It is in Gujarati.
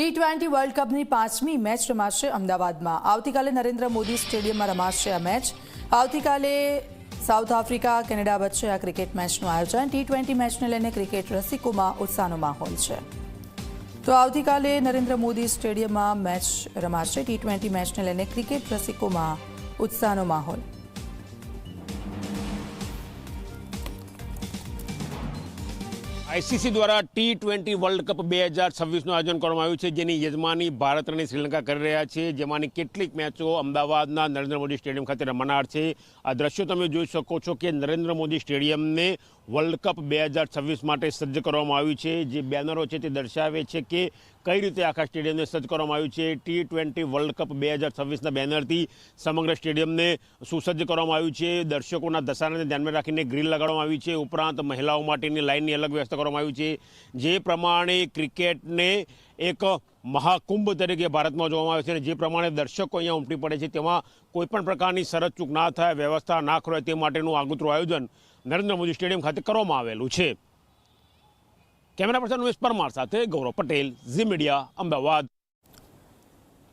ટી ટ્વેન્ટી વર્લ્ડ કપની પાંચમી મેચ રમાશે અમદાવાદમાં. આવતીકાલે નરેન્દ્ર મોદી સ્ટેડિયમમાં રમાશે આ મેચ આવતીકાલે સાઉથ આફ્રિકા કેનેડા વચ્ચે આ ક્રિકેટ મેચનું આયોજન. ટી ટ્વેન્ટી મેચને લઈને ક્રિકેટ રસિકોમાં ઉત્સાહનો માહોલ છે. તો આવતીકાલે નરેન્દ્ર મોદી સ્ટેડિયમમાં મેચ રમાશે. ટી ટ્વેન્ટી મેચને લઈને ક્રિકેટ રસિકોમાં ઉત્સાહનો માહોલ. આઈસીસી દ્વારા ટી ટ્વેન્ટી વર્લ્ડ કપ બે હજાર છવ્વીસનું આયોજન કરવામાં આવ્યું છે, જેની યજમાની ભારત અને શ્રીલંકા કરી રહ્યા છે. જેમાંની કેટલીક મેચો અમદાવાદના નરેન્દ્ર મોદી સ્ટેડિયમ ખાતે રમાનાર છે. આ દ્રશ્યો તમે જોઈ શકો છો કે નરેન્દ્ર મોદી સ્ટેડિયમને વર્લ્ડ કપ બે હજાર છવ્વીસ માટે સજ્જ કરવામાં આવ્યું છે. જે બેનરો છે તે દર્શાવે છે કે કઈ રીતે આખા સ્ટેડિયમને સજ્જ કરવામાં આવ્યું છે. ટી ટ્વેન્ટી વર્લ્ડ કપ બે હજાર છવ્વીસના બેનરથી સમગ્ર સ્ટેડિયમને સુસજ્જ કરવામાં આવ્યું છે. દર્શકોના ધસારાને ધ્યાનમાં રાખીને ગ્રીલ લગાડવામાં આવી છે. ઉપરાંત મહિલાઓ માટેની લાઇનની અલગ વ્યવસ્થા કરવામાં આવ્યું છે. જે પ્રમાણે ક્રિકેટને એક મહાકુંભ તરીકે ભારતમાં જોવામાં આવે છે અને જે પ્રમાણે દર્શકો અહીંયા ઉમટી પડે છે, તેમાં કોઈપણ પ્રકારની શરત ચૂક ના થાય, વ્યવસ્થા ના ખોરાય તે માટેનું આગોતરું આયોજન નરેન્દ્ર મોદી સ્ટેડિયમ ખાતે કરવામાં આવેલું છે. કેમેરા પર્સન ઉમેશ પરમાર સાથે ગૌરવ પટેલ, ઝી મીડિયા, અમદાવાદ.